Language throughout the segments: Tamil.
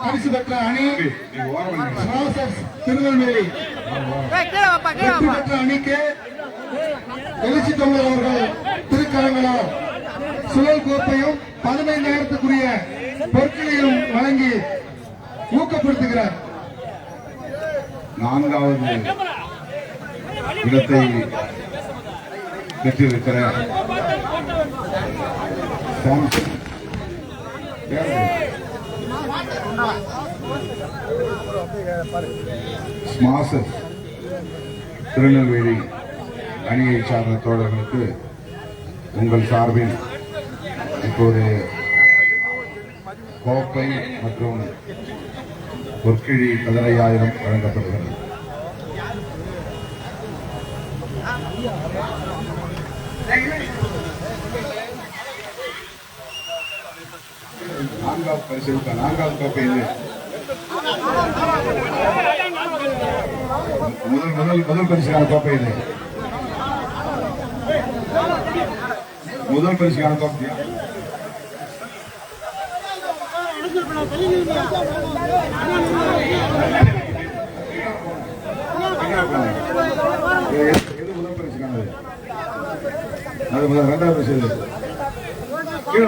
பரிசு பெற்ற அணி திருநெல்வேலி. வெற்றி பெற்ற அணிக்கு எழுச்சி தமிழர் அவர்கள் திருக்கரங்களால் சுழல் கோப்பையும் பதினைந்தாயிரத்துக்குரிய பொருட்களையும் வழங்கி ஊக்கப்படுத்துகிறார். நான்காவது இடத்தை பெற்றிருக்கிற சாம்சங் ஸ்மாசர் திருநெல்வேலி அணியை சார்ந்த தோழர்களுக்கு உங்கள் சார்பில் இப்போது கோப்பை மற்றும் பொற்கிழி பதினையாயிரம் வழங்கப்படுகிறது. நான்காவது பரிசு நான்காவது கோப்பை இது. முதல் முதல் முதல் பரிசுக்கான கோப்பை இது. முதல் பரிசுக்கான கோப்பையா எது- முதல் பரிசுக்கானது? அது முதல் ரெண்டாவது பரிசு கீழே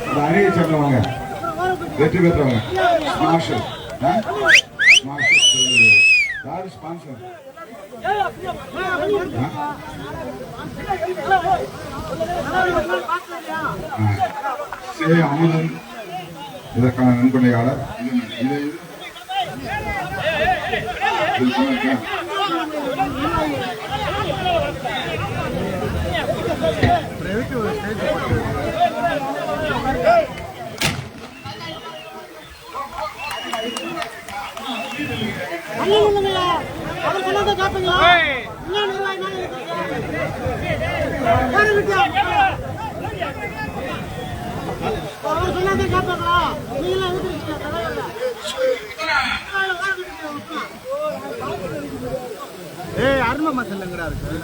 இந்த அணியை சேர்ந்தவங்க. வெற்றி பெற்றவங்க. ஸ்மாஷர் ஆ? ஸ்மாஷர் ஸ்பான்சர் ஆ? சே அமுதன். இதற்கான நன்கொடையாளர் இது சொன்னேன். அண்ணன் இல்லைங்களா? அவர் சொன்னதை கேட்பீங்களா? என்ன நிர்வாகி மேல இருக்கீங்க? யாரை விட்டியா? அவர் சொன்னதை கேட்பாங்களா? நீங்களா விட்டுருக்கீங்க. ஏய் அருமை மசல்லங்கடா இருக்கு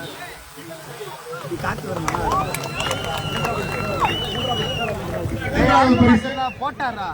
நீ காத்து வருமா இரண்டாவது பரிசு போட்டாரா?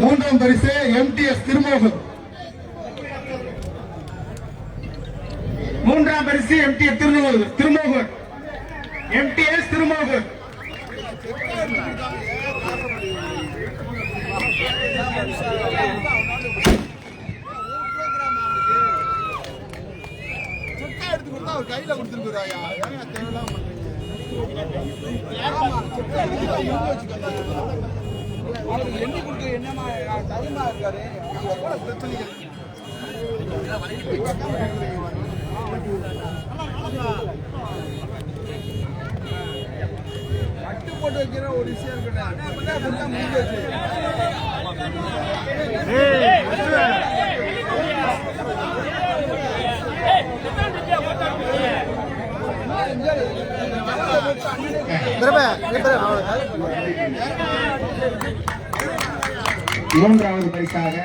மூன்றாம் பரிசு எம்டிஎஸ் திருமோகன் மூன்றாம் பரிசு எம்டிஎஸ் திருமோகன் திருமோகன் எம்டிஎஸ் திருமோகன் எடுத்து கொடுத்தா அவர் கையில கொடுத்துருக்குறாயா ஏன் தேவையில்லாம பண்றீங்க எண்ணி கொடுக்குற என்னமா டைமா இருக்காரு. எவ்வளவு பிரச்சனைகள். போட்டு வைக்கிற ஒரு விஷயம் இருக்கட்டும் முடிஞ்சிச்சு மூன்றாவது பரிசாக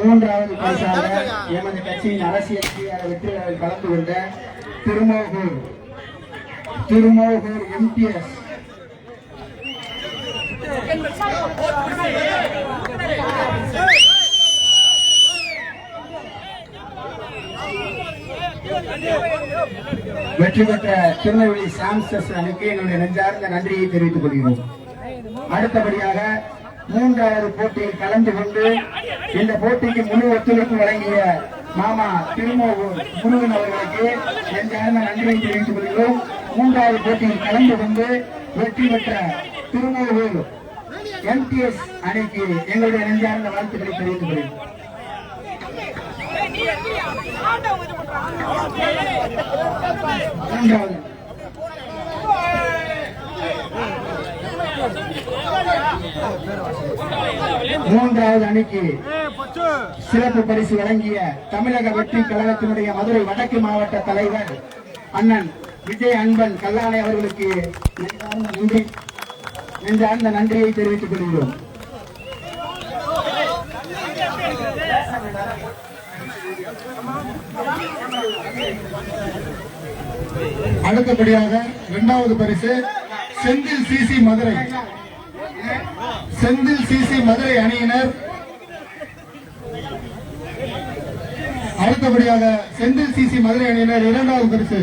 மூன்றாவது பரிசாக எமது கட்சியின் அரசியல் வெற்றியாளர் கலந்து கொண்ட திருமோகூர் திருமோகூர் எம்டிஎஸ் வெற்றி பெற்ற திருநெல்வேலி சாம்சஸ் அணிக்கு என்னுடைய நெஞ்சார்ந்த நன்றியை தெரிவித்துக் கொள்கிறோம். அடுத்தபடியாக மூன்றாவது போட்டியில் கலந்து கொண்டு இந்த போட்டிக்கு முழு ஒத்துழைப்பு வழங்கிய மாமா திருமோகூர் முருகன் அவர்களுக்கு நெஞ்சார்ந்த நன்றியை தெரிவித்துக் கொள்கிறோம். மூன்றாவது போட்டியில் கலந்து கொண்டு வெற்றி பெற்ற திருமோகூர் எம்டிஎஸ் அணிக்கு எங்களுடைய நெஞ்சார்ந்த வாழ்த்துக்களை தெரிவித்துக் கொள்கிறோம் மூன்றாவது மூன்றாவது அணிக்கு சிறப்பு பரிசு வழங்கிய தமிழக வெற்றி கழகத்தினுடைய மதுரை வடக்கு மாவட்ட தலைவர் அண்ணன் விஜய் அன்பன் கல்லாணை அவர்களுக்கு நன்றி. நெஞ்சார்ந்த நன்றியை தெரிவித்துக் கொள்கிறோம். அடுத்தபடியாக இரண்டாவது பரிசு செந்தில் சிசி மதுரை. செந்தில் சிசி மதுரை அணியினர். அடுத்தபடியாக செந்தில் சிசி மதுரை அணியினர் இரண்டாவது பரிசு.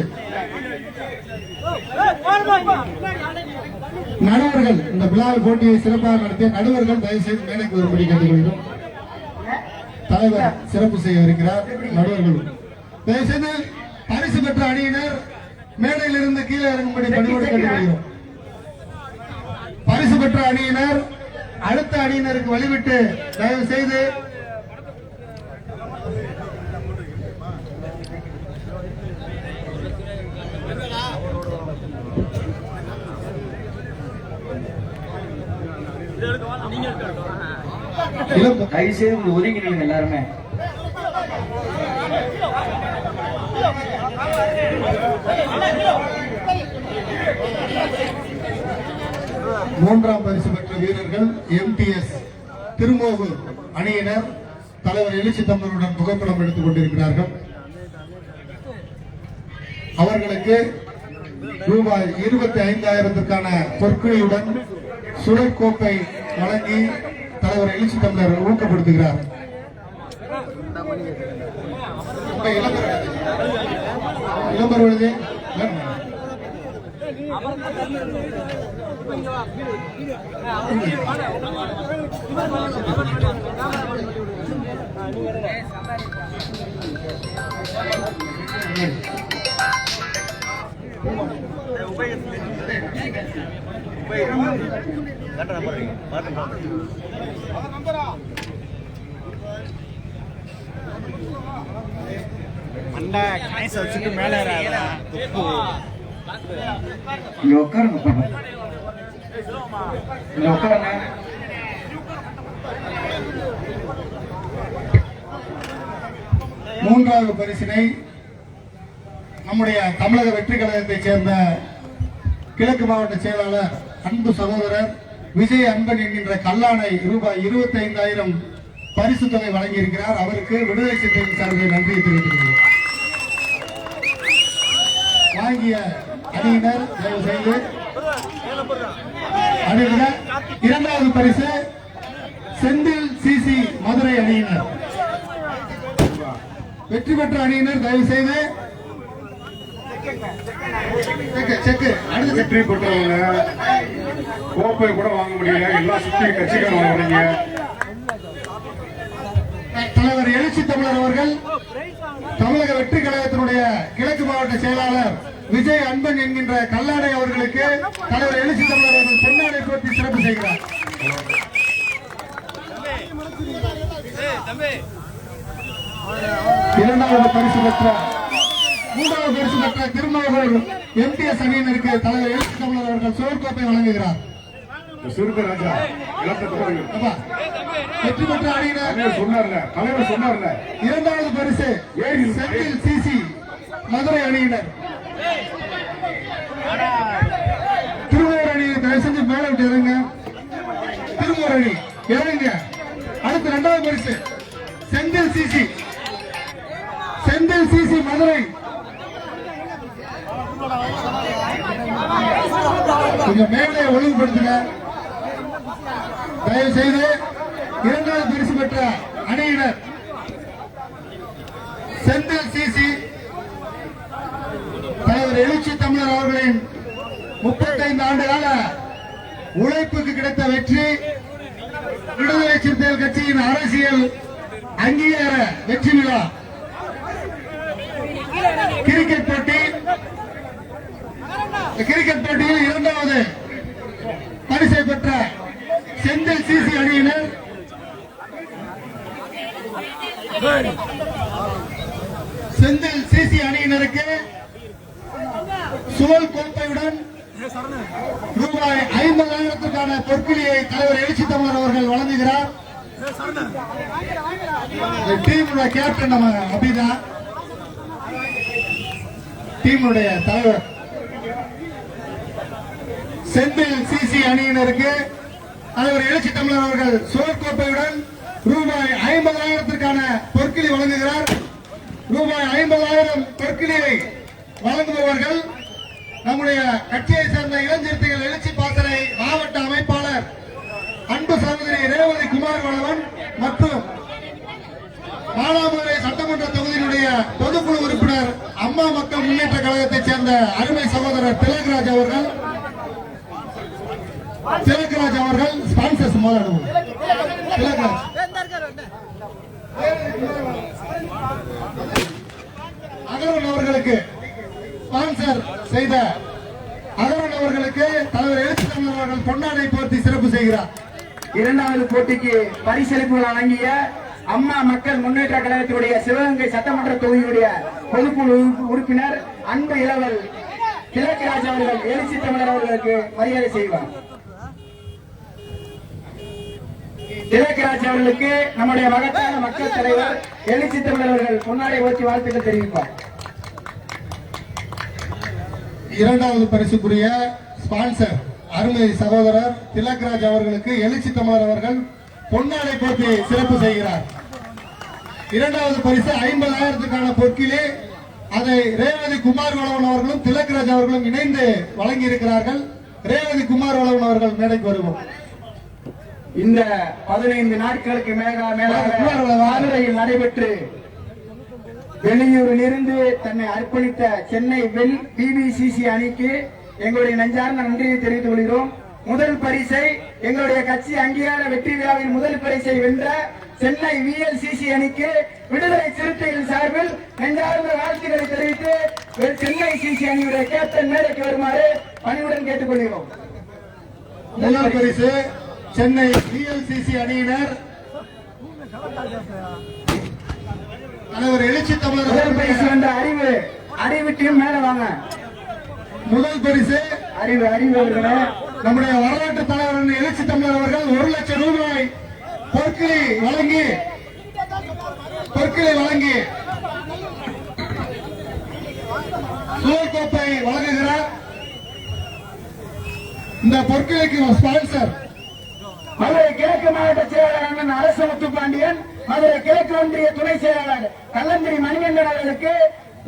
நடுவர்கள் இந்த பிலால் போட்டியை சிறப்பாக நடத்திய நடுவர்கள் தயவு செய்து மேடைக்கு வரும்படி கேட்டுக்கொள்கிறோம். தலைவர் சிறப்பு செய்ய இருக்கிறார் நடுவர்கள். தயவு செய்து பரிசு பெற்ற அணியினர் மேடையில் இருந்து கீழே இறங்கும்படி பணியோடு கேட்டுக்கொள்கிறோம். பரிசு பெற்ற அணியினர் அடுத்த அணியினருக்கு வழிவிட்டு தயவு செய்து தயவு செய்து ஒதுங்கி நில்லுங்க எல்லாருமே. மூன்றாம் பரிசு பெற்ற வீரர்கள் எம்டிஎஸ் திருமோகூர் அணியினர். தலைவர் எழுச்சி தமிழருடன் புகைப்படம் எடுத்துக் கொண்டிருக்கிறார்கள். அவர்களுக்கு ரூபாய் இருபத்தி ஐந்தாயிரத்திற்கான பொற்குழியுடன் சுழற்கோப்பை வழங்கி தலைவர் எழுச்சி தமிழர் ஊக்கப்படுத்துகிறார். இளம்பர் விழுது மண்டை காய்ச்ச வச்சுட்டு மேலே உட்காருங்க. இங்க உட்காருங்க மூன்றாவது பரிசினை நம்முடைய தமிழக வெற்றி கழகத்தைச் சேர்ந்த கிழக்கு மாவட்ட செயலாளர் அன்பு சகோதரர் விஜய் அன்பன் என்கின்ற கல்லானை ரூபாய் இருபத்தி ஐந்தாயிரம் பரிசு தொகை வழங்கியிருக்கிறார். அவருக்கு விடுதலை சிறுத்தைகள் சார்பில் நன்றியை தெரிவித்துள்ளோம் வாங்கிய அணியினர் தயவு செய்து அணியினர். இரண்டாவது பரிசு செந்தில் சிசி மதுரை அணியினர். வெற்றி பெற்ற அணியினர் தயவு செய்து செக்கு, செக்கு. அடுத்த செக்கு. வெற்றி பெற்றவங்க கோப்பை கூட வாங்க முடியல. எல்லா சுத்தி கட்சிக்காரங்க வரீங்க தலைவர் எழுச்சி தமிழர் அவர்கள் தமிழக வெற்றி கழகத்தினுடைய கிழக்கு மாவட்ட செயலாளர் விஜய் அன்பன் என்கின்ற கல்லாடை அவர்களுக்கு தலைவர் எழுச்சி தமிழர் அவர்கள் பொன்னாடை போட்டி சிறப்பு செய்கிறார். இரண்டாவது பரிசு பெற்ற மூன்றாவது பரிசு பெற்ற திருமாவூர் எம்டிஎஸ் அணியினருக்கு தலைவர் எழுச்சி தமிழர் அவர்கள் சோர்கோப்பை வழங்குகிறார். சிறுத்தை ராஜா இளத்தை தொடருங்க அப்பா, வெற்றி பெற்ற அணியினர். சொன்னார்ல தலைவர் சொன்னார்ல. இரண்டாவது பரிசு செந்தில் சிசி மதுரை அணியினர். திருமூர் அணி தயவு செஞ்சு மேல விட்டு இறங்க. திருமூர் அணி இறங்க அடுத்து இரண்டாவது பரிசு செந்தில் சிசி. செந்தில் சிசி மதுரை. கொஞ்சம் மேலே ஒழுங்குபடுத்துங்க. தயவு செய்து இரண்டாவது பரிசு பெற்ற அணியினர். செந்தில் சிசி தலைவர் எழுச்சி தமிழர் அவர்களின் முப்பத்தைந்து ஆண்டு கால உழைப்புக்கு கிடைத்த வெற்றி விடுதலை சிறுத்தைகள் கட்சியின் அரசியல் அங்கீகார வெற்றி விழா. கிரிக்கெட் போட்டி. கிரிக்கெட் போட்டியில் இரண்டாவது பரிசை பெற்ற செந்தில் சிசி அணியினர். செந்தில் சிசி அணியினருக்கு சுழல் கோப்பையுடன் ரூபாய் ஐம்பதாயிரத்துக்கான பொற்கிளியை தலைவர் எழுச்சி தமிழர் அவர்கள் வழங்குகிறார். டீமுடைய கேப்டன் நம்ம அபிதா. டீமுடைய தலைவர். செந்தில் சிசி அணியினருக்கு தலைவர் எழுச்சி தமிழர் அவர்கள் சோர்கோப்பையுடன் ரூபாய் ஐம்பதாயிரத்திற்கான பொற்கிளி வழங்குகிறார். ரூபாய் ஐம்பதாயிரம் பொற்கிளியை வழங்குபவர்கள் நம்முடைய கட்சியை சேர்ந்த இளஞ்சிறுத்தைகள் எழுச்சி பாசறை மாவட்ட அமைப்பாளர் அன்பு சகோதரி ரேவதி குமார் வளவன் மற்றும் மானாமதுரை சட்டமன்ற தொகுதியினுடைய பொதுக்குழு உறுப்பினர் அம்மா மக்கள் முன்னேற்ற கழகத்தைச் சேர்ந்த அருமை சகோதரர் திலகராஜ் அவர்கள். திலகராஜ் அவர்கள் ஸ்பான்சர்ஸ் முதல் திலகராஜ். அகர்வன் அவர்களுக்கு ஸ்பான்சர் செய்த அகரன் அவர்களுக்கு தலைவர் எழுச்சி அவர்கள் பொன்னாடை போர்த்தி சிறப்பு செய்கிறார். இரண்டாவது போட்டிக்கு பரிசளிப்புகள் வழங்கிய அம்மா மக்கள் முன்னேற்ற கழகத்தினுடைய சிவகங்கை சட்டமன்ற தொகுதியுடைய பொதுக்குழு உறுப்பினர் அன்பு இளவல் கிழக்கராஜ் அவர்கள் எழுச்சி தமிழர் அவர்களுக்கு மரியாதை செய்வார். கிழக்கராஜ் அவர்களுக்கு நம்முடைய மகத்தான மக்கள் தலைவர் எழுச்சி தமிழர் அவர்கள் பொன்னாடை ஓட்டி வாழ்த்துக்கள் தெரிவிப்பார். இரண்டாவது பரிசுக்குரிய ஸ்பான்சர் அருமை சகோதரர் திலக்ராஜ் அவர்களுக்கு எழுச்சி தமிழர் அவர்கள் பொன்னாடை போட்டி சிறப்பு செய்கிறார். இரண்டாவது பரிசு ஐம்பதாயிரத்துக்கான பொற்கிலே அதை ரேவதி குமார் வளவன் அவர்களும் திலக்ராஜ் அவர்களும் இணைந்து வழங்கி இருக்கிறார்கள் ரேவதி குமார் வளவன் அவர்கள் மேடைக்கு வருவோம். இந்த பதினைந்து நாட்களுக்கு மேல மேலாக மதுரையில் நடைபெற்று வெளியூரில் இருந்து தன்னை அர்ப்பணித்த சென்னை வெல் பிபிசிசி அணிக்கு எங்களுடைய நெஞ்சார்ந்த நன்றியை தெரிவித்துக் கொள்கிறோம். முதல் பரிசை எங்களுடைய கட்சி அங்கீகார வெற்றி விழாவில் முதல் பரிசை வென்ற சென்னை விஎல்சிசி அணிக்கு விடுதலை சிறுத்தைகள் சார்பில் நெஞ்சார்ந்த வாழ்த்துக்களை தெரிவித்து சென்னை சிசி அணியுடைய கேப்டன் மேடைக்கு வருமாறு பணிவுடன் கேட்டுக்கொள்கிறோம். முதல் பரிசு சென்னை விஎல்சிசி அணியினர் தலைவர் எழுச்சி தமிழர் முதல் பரிசு வென்ற அறிவு. அறிவு டீம் மேல வாங்க. முதல் பரிசு. அறிவு அறிவு அவர்களே. நம்முடைய வரலாற்று தலைவர் எழுச்சி தமிழர் அவர்கள் ஒரு லட்சம் ரூபாய் பொற்கிளி வழங்கி பொற்கிளி வழங்கி சுழல் கோப்பை வழங்குகிறார். இந்த பொற்கிளிக்கு ஸ்பான்சர் மதுரை கிழக்கு மாவட்ட செயலாளர் அரசு முத்துப்பாண்டியன் மதுரை கிழக்கு ஒன்றிய துணை செயலாளர் கல்லந்திரி மணிகண்டன் அவர்களுக்கு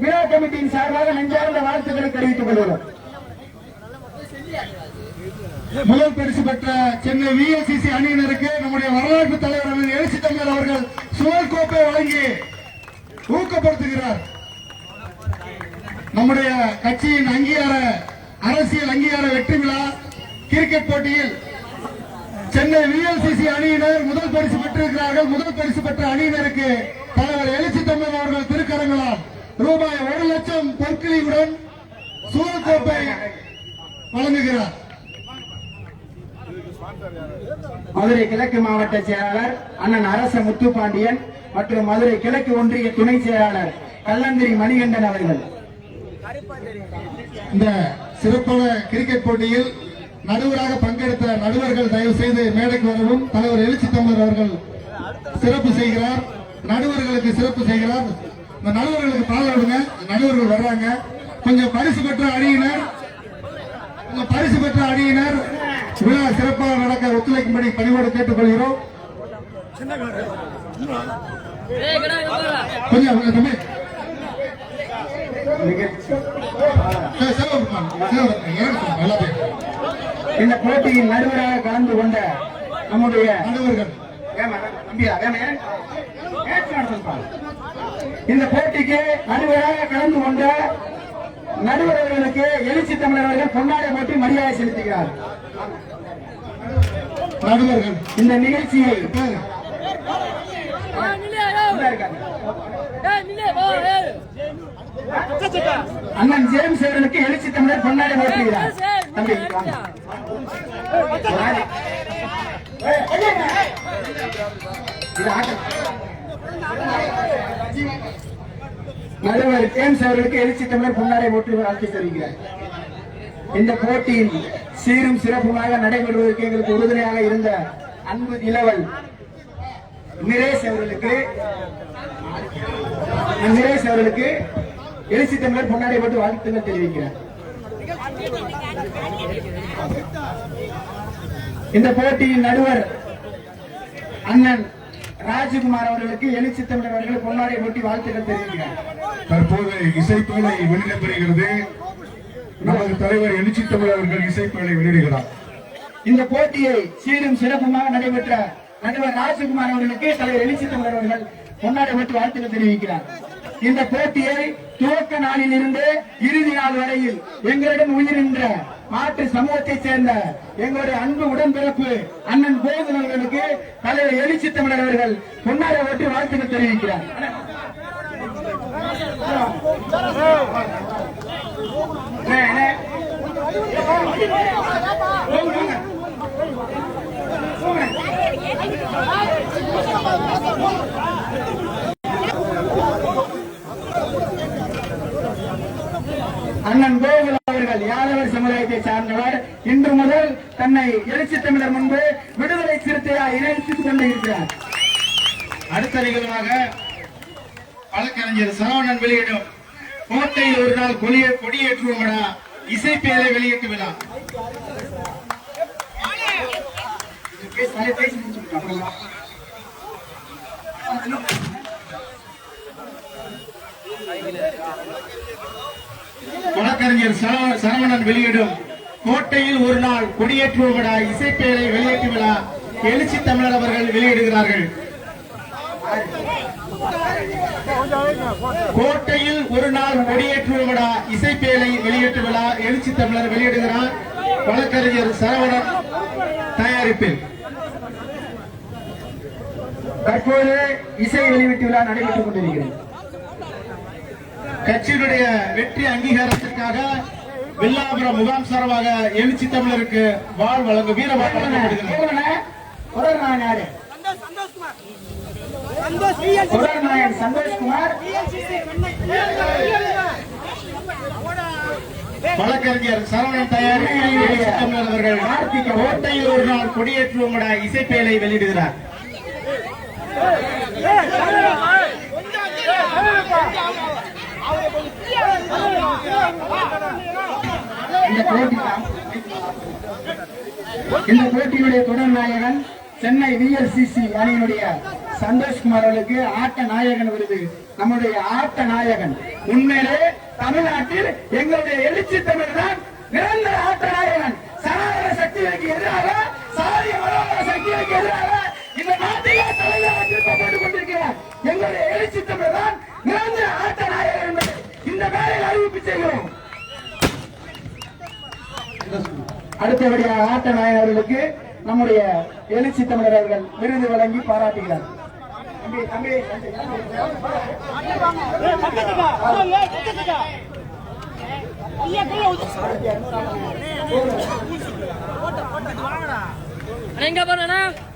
விழா கமிட்டியின் சார்பாக நெஞ்சார்ந்த வாழ்த்துக்களை தெரிவித்துக் கொள்கிறோம். முதல் பரிசு பெற்ற சென்னை விஎல்சிசி அணியினருக்கு நம்முடைய வரலாற்று தலைவர் எழுச்சி தமிழர் அவர்கள் சுழல் கோப்பை வழங்கி ஊக்கப்படுத்துகிறார். நம்முடைய கட்சியின் அங்கீகார அரசியல் அங்கீகார வெற்றி விழா கிரிக்கெட் போட்டியில் சென்னை விஎல்சிசி அணியினர் முதல் பரிசு பெற்றிருக்கிறார்கள். முதல் பரிசு பெற்ற அணியினருக்கு தலைவர் எழுச்சி தமிழர் அவர்கள் திருக்கரங்களால் ரூபாய் ஒரு லட்சம் பொற்கிளியுடன் சுழல் கோப்பை வழங்குகிறார். மதுரை கிழக்கு மாவட்ட செயலாளர் அண்ணன் அரச முத்துப்பாண்டியன் மற்றும் மதுரை கிழக்கு ஒன்றிய துணை செயலாளர் கல்லந்திரி மணிகண்டன் அவர்கள். இந்த சிறப்பான கிரிக்கெட் போட்டியில் நடுவராக பங்கெடுத்த நடுவர்கள் தயவு செய்து மேடைக்கு வரவும். தலைவர் எழுச்சி தமிழர் அவர்கள் சிறப்பு செய்கிறார். நடுவர்களுக்கு சிறப்பு செய்கிறார். இந்த நடுவர்களுக்கு பால் நடுவர்கள் வர்றாங்க. கொஞ்சம் பரிசு பெற்ற அணியினர். கொஞ்சம் பரிசு பெற்ற அணியினர். விழா சிறப்பாக நடக்க ஒத்துழைக்கும்படி பணிவோடு கேட்டுக்கொள்கிறோம். கொஞ்சம் தம்பி. நிகழ்ச்சி ஏ, எல்லாத்தையும். இந்த போட்டியில் நடுவராக கலந்து கொண்ட நம்முடைய நடுவர்கள்? இந்த போட்டிக்கு நடுவராக கலந்து கொண்ட நடுவர் அவர்களுக்கு எழுச்சி தமிழர் அவர்கள் பொன்னாடை போட்டி மரியாதை செலுத்துகிறார். நடுவர்கள். இந்த நிகழ்ச்சியை இருக்காங்க. அண்ணன் ஜேம்ஸ் அவர்களுக்கு எழுச்சி தமிழர் பொன்னாடை போட்டுகிறார் தம்பி. நடுவர் ஜேம்ஸ் அவர்களுக்கு எழுச்சி தமிழர் பொன்னாடை போட்டு வாழ்த்து தெரிவிக்கிறார். இந்த போட்டியில் சீரும் சிறப்புமாக நடைபெறுவதற்கு எங்களுக்கு உறுதுணையாக இருந்த அன்பு இளவல் நிரேஷ் அவர்களுக்கு நிரேஷ் அவர்களுக்கு எழுச்சி தமிழர் பொன்னாடை போட்டு வாழ்த்துக்கள் தெரிவிக்கிறேன் இந்த போட்டியின் நடுவர் அண்ணன் ராஜகுமார் அவர்களுக்கு எழுச்சி தமிழர் அவர்கள் பொன்னாடை போட்டி வாழ்த்துக்கள் தெரிவிக்கிறார். தற்போது இசைப்பேழை வெளியிடப்பெறுகிறது நமது தலைவர் எழுச்சி தமிழ் அவர்கள் இசைப்பேழை வெளியிடுகிறார். இந்த போட்டியை சீரும் சிறப்புமாக நடைபெற்ற நடுவர் ராஜகுமார் அவர்களுக்கு தலைவர் எழுச்சி தமிழர் அவர்கள் பொன்னாடை போட்டு வாழ்த்துக்கள் தெரிவிக்கிறார். இந்த போட்டியை துவக்க நாளில் இருந்து இறுதி நாள் வரையில் எங்களிடம் உயிரின்ற மாற்று சமூகத்தைச் சேர்ந்த எங்களுடைய அன்பு உடன்பிறப்பு அண்ணன் கோவிந்தன் அவர்களுக்கு தலைவர் எழுச்சி தமிழர் அவர்கள் பொன்னாரை போட்டு வாழ்த்துக்கள் தெரிவிக்கிறார். போங்க, அண்ணன் கோகுல் அவர்கள் யாதவர் சமுதாயத்தை சார்ந்தவர். இன்று முதல் தன்னை எழுச்சி தமிழர் முன்பு விடுதலை சிறுத்தையா இணைத்துக் கொண்டிருக்கிறார். அடுத்த நிகழ்வாக வழக்கறிஞர் சரவணன் வெளியிடும் கோட்டையில் ஒரு நாள் கொடியே கொடியேற்றுவோம் விழா இசைப்பேரை வெளியிட்டு விழா. அப்புறமா. வழக்கறிஞர் சரவணன் வெளியிடும் கோட்டையில் ஒரு நாள் கொடியேற்றுவோம் விழா இசைப்பேரை வெளியேற்று விழா எழுச்சி தமிழர் அவர்கள் வெளியிடுகிறார்கள். கோட்டையில் ஒரு நாள் கொடியேற்றுவோம் விழா இசைப்பேலை வெளியேற்று விழா எழுச்சி தமிழர் வெளியிடுகிறார் வழக்கறிஞர் சரவணன் தயாரிப்பில். தற்போது இசை வெளியீட்டு விழா நடைபெற்றுக் கொண்டிருக்கிறது. கட்சியினுடைய வெற்றி அங்கீகாரத்திற்காக வில்லாபுரம் முகாம் சார்பாக எழுச்சி தமிழருக்கு வாழ் வழங்கும் வீர வாழ் வழங்கப்படுகிறது கோகுலண்ணே, தொடர்நாயகன் யாரு சந்தோஷ் சந்தோஷ்குமார் வழக்கறிஞர் சரவணன் தயாரிப்பில் தமிழர் அவர்கள் கார்த்திக் கோட்டையில் ஒரு நாள் கொடியேற்றுவோம் விழா இசைப்பேலை வெளியிடுகிறார் இந்த போட்டி இந்த போட்டியுடைய தொடர் நாயகன் சென்னை விஎல்சிசி அணியினுடைய சந்தோஷ்குமார் அவர்களுக்கு ஆட்ட நாயகன் விருது. நம்முடைய ஆட்ட நாயகன். உண்மையிலே தமிழ்நாட்டில் எங்களுடைய எழுச்சி தமிழ் தான் நிரந்தர ஆட்ட நாயகன். சனாதன சக்திகளுக்கு எதிராக சாதிய மனோதர சக்திகளுக்கு எதிராக இந்த நாட்டிலே தலைவர் திருப்பப்பட்டுக் கொண்டிருக்கிறார். எங்களுடைய எழுச்சி தமிழ் தான் நிரந்தர ஆட்ட நாயகன். அடுத்தபடியாக ஆட்ட நாயகர்களுக்கு நம்முடைய எழுச்சி தமிழர் அவர்கள் விருது வழங்கி பாராட்டுகிறார்.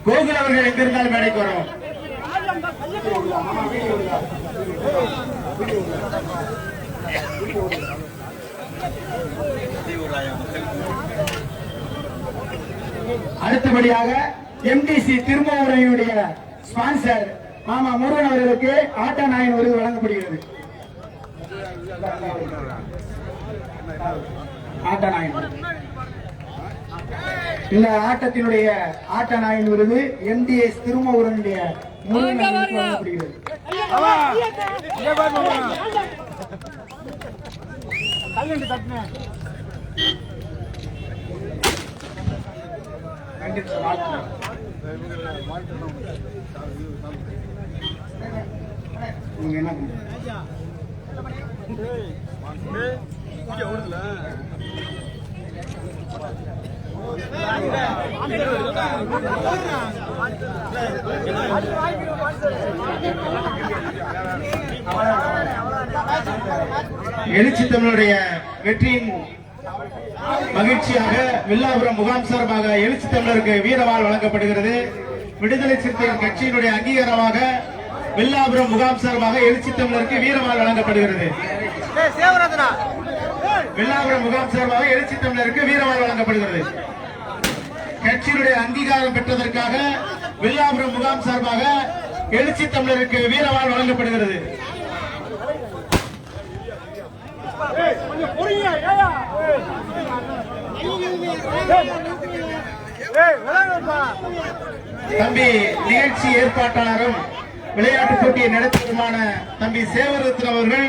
கோகுல் அவர்கள் எங்கிருந்தாலும் மேடைக்கு வரும் அடுத்தபடியாக எம்டிசி திருமாவூரையுடைய ஸ்பான்சர் மாமா முருகன் அவர்களுக்கு ஆட்டா நாயன் விருது வழங்கப்படுகிறது. ஆட்டா நாயன் இந்த ஆட்டத்தினுடைய ஆட்ட நாயன் விருது எம்டிஎஸ் திருமாவூரனுடைய முருகன் வழங்கப்படுகிறது. கண்டிப்பா வாழ்த்துக்கள். நீங்க என்ன பண்றீங்க? எழுச்சி தமிழுடைய வெற்றியின் மகிழ்ச்சியாக வில்லாபுரம் முகாம் சார்பாக எழுச்சி தமிழருக்கு வீரவாள் வழங்கப்படுகிறது. விடுதலை சிறுத்தைகள் கட்சியினுடைய அங்கீகாரமாக வில்லாபுரம் முகாம் சார்பாக எழுச்சி தமிழருக்கு வீரவாள் வழங்கப்படுகிறது. வில்லாபுரம் முகாம் சார்பாக எழுச்சி தமிழருக்கு வீரவாள் வழங்கப்படுகிறது. கட்சியினுடைய அங்கீகாரம் பெற்றதற்காக வில்லாபுரம் முகாம் சார்பாக எழுச்சி தமிழருக்கு வீரவாள் வழங்கப்படுகிறது. தம்பி நிகழ்ச்சி ஏற்பாட்டாளரும் விளையாட்டு போட்டியை நடத்துவதுமான தம்பி சேவரத்ன அவர்கள்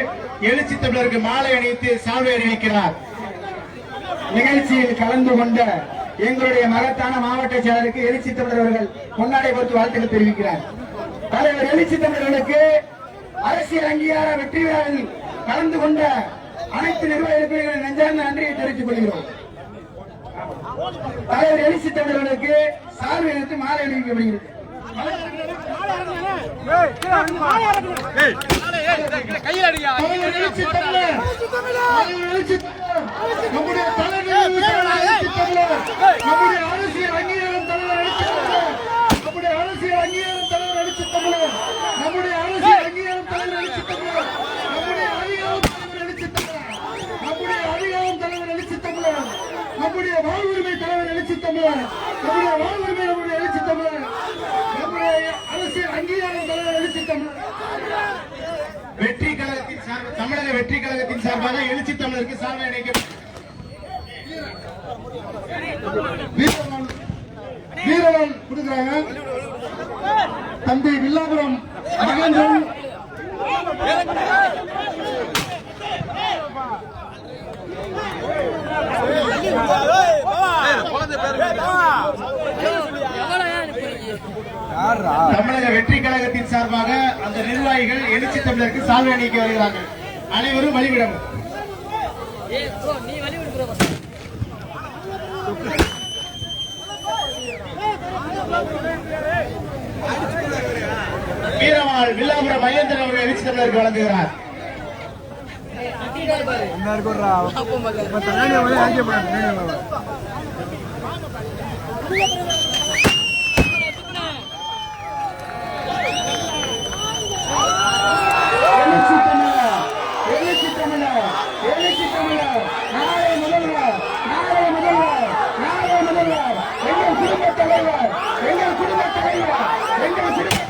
எழுச்சி தமிழருக்கு மாலை அணிவித்து சால்வை அறிவிக்கிறார் நிகழ்ச்சியில் கலந்து கொண்ட எங்களுடைய மகத்தான மாவட்ட செயலருக்கு எழுச்சி தமிழர் அவர்கள் கொண்டாடை பொறுத்து வாழ்த்துக்கள் தெரிவிக்கிறார். தலைவர் எழுச்சி தமிழர்களுக்கு அரசியல் அங்கீகார வெற்றி விழாவில் கலந்து கொண்ட அனைத்து நிர்வாகிகளுக்கும் எங்கள் நெஞ்சார்ந்த நன்றியை தெரிவித்துக் கொள்கிறோம். தலைவர் எழுச்சி தமிழர்களுக்கு சார்பு எடுத்து மாலை அணிவிக்கப்படுகிறது. எழுச்சி தமிழர் தலைவர் எழுச்சி தமிழர் நம்முடைய எழுச்சி தமிழர் நம்முடைய அரசியல் அங்கீகாரம் தலைவர் தமிழர் நம்முடைய அரசியல் அங்கீகாரம் தலைவர் எழுச்சி தமிழர் நம்முடைய அரசியல் அங்கீகாரம் தலைவர் எழுச்சி தமிழர் நம்முடைய அதிகாரம் தலைவர் எழுச்சி தமிழர் நம்முடைய அதிகாரம் தலைவர் எழுச்சி தமிழர் நம்முடைய வாழ்வுரிமை தலைவர் எழுச்சி தமிழர். நம்முடைய வாழ்வுரிமை நம்முடைய எழுச்சி தமிழர். நம்முடைய அரசியல் அங்கீகாரம் தலைவர் எழுச்சி தமிழர். வெற்றி கழகத்தின் சார்பாக தமிழக வெற்றி கழகத்தின் சார்பாக எழுச்சி தமிழருக்கு சால்வை அணிக்க வீரவான் கொடுக்குறாங்க. தம்பி வில்லாபுரம் மகேந்திரன். தமிழக வெற்றி கழகத்தின் சார்பாக அந்த நிர்வாகிகள் எழுச்சி தமிழருக்கு சால்வை அணிக்க வருகிறார்கள். அனைவரும் வழிவிடவும். ஏய் ப்ரோ நீ வழி விடு ப்ரோ வீரவாள் வில்லாபுரம் மகேந்திரன் அவர்கள் எழுச்சி தமிழருக்கு வழங்குகிறார் எழுச்சி தலைவர்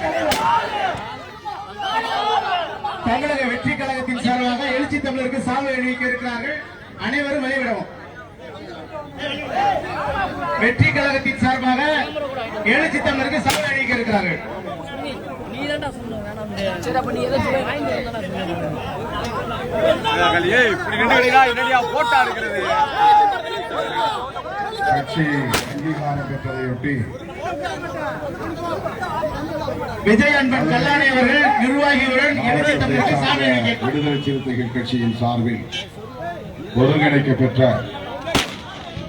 தலைவர் தமிழக வெற்றி கழகத்தின் சார்பாக எழுச்சி தமிழருக்கு சால்வை அணிவிக்க இருக்கிறார்கள். அனைவரும் வழிவிடவும் வெற்றி கழகத்தின் சார்பாக எழுச்சி தமிழருக்கு சால்வை அணிவிக்க இருக்கிறார்கள் கட்சி அங்கீகாரம் பெற்றதையொட்டி விஜய் அன்பன் கல்லாணி அவர்கள் நிர்வாகியுடன் விடுதலை சிறுத்தைகள் கட்சியின் சார்பில் ஒருங்கிணைக்க பெற்ற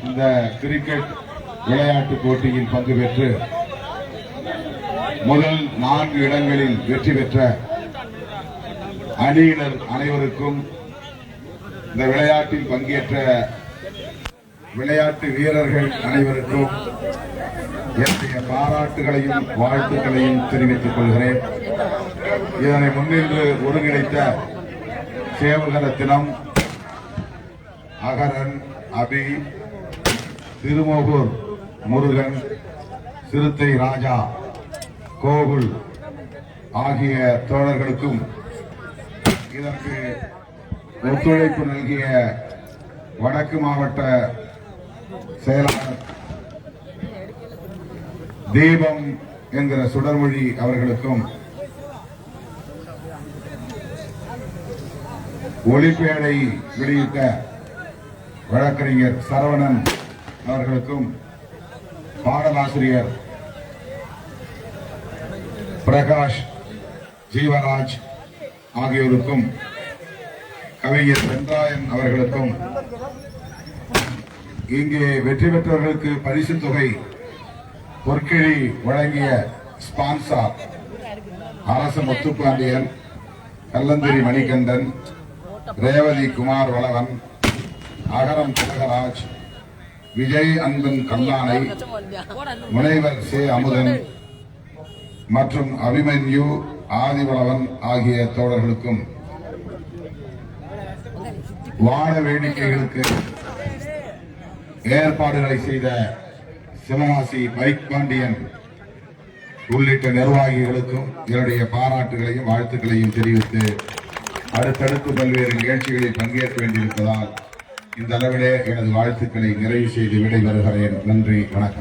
இந்த கிரிக்கெட் விளையாட்டு போட்டியில் பங்கு பெற்று முதல் நான்கு இடங்களில் வெற்றி பெற்ற அணியினர் அனைவருக்கும் இந்த விளையாட்டில் பங்கேற்ற விளையாட்டு வீரர்கள் அனைவருக்கும் என்னுடைய பாராட்டுகளையும் வாழ்த்துக்களையும் தெரிவித்துக் கொள்கிறேன். இதனை முன்னின்று ஒருங்கிணைத்த சேவகரத்தினம் அகரன் அபி திருமோகூர் முருகன் சிறுத்தை ராஜா கோகுல் ஆகிய தோழர்களுக்கும் இதற்கு ஒத்துழைப்பு நல்கிய வடக்கு மாவட்ட செயலாளர் தீபம் என்கிற சுடர்மொழி அவர்களுக்கும் ஒளிப்பேடை வெளியிட்ட வழக்கறிஞர் சரவணன் அவர்களுக்கும் பாடலாசிரியர் பிரகாஷ் ஜீவராஜ் ஆகியோருக்கும் கவிஞர் சென்றாயன் அவர்களுக்கும் இங்கே வெற்றி பெற்றவர்களுக்கு பரிசு தொகை பொற்கிழி வழங்கிய ஸ்பான்சார் அரசு முத்துப்பாண்டியன் கல்லந்திரி மணிகண்டன் ரேவதி குமார் வளவன் அகரம் திலகராஜ் விஜய் அன்பன் கல்லானை முனைவர் சே. அமுதன் மற்றும் அபிமன்யு ஆதிவளவன் ஆகிய தோழர்களுக்கும் வான வேடிக்கைகளுக்கு ஏற்பாடுகளை செய்த சிவகாசி பைக் பாண்டியன் உள்ளிட்ட நிர்வாகிகளுக்கும் என்னுடைய பாராட்டுகளையும் வாழ்த்துக்களையும் தெரிவித்து அடுத்தடுத்து பல்வேறு நிகழ்ச்சிகளில் பங்கேற்க வேண்டியிருப்பதால் இந்த அளவிலே எனது வாழ்த்துக்களை நிறைவு செய்து விடைபெறுகிறேன். நன்றி வணக்கம்.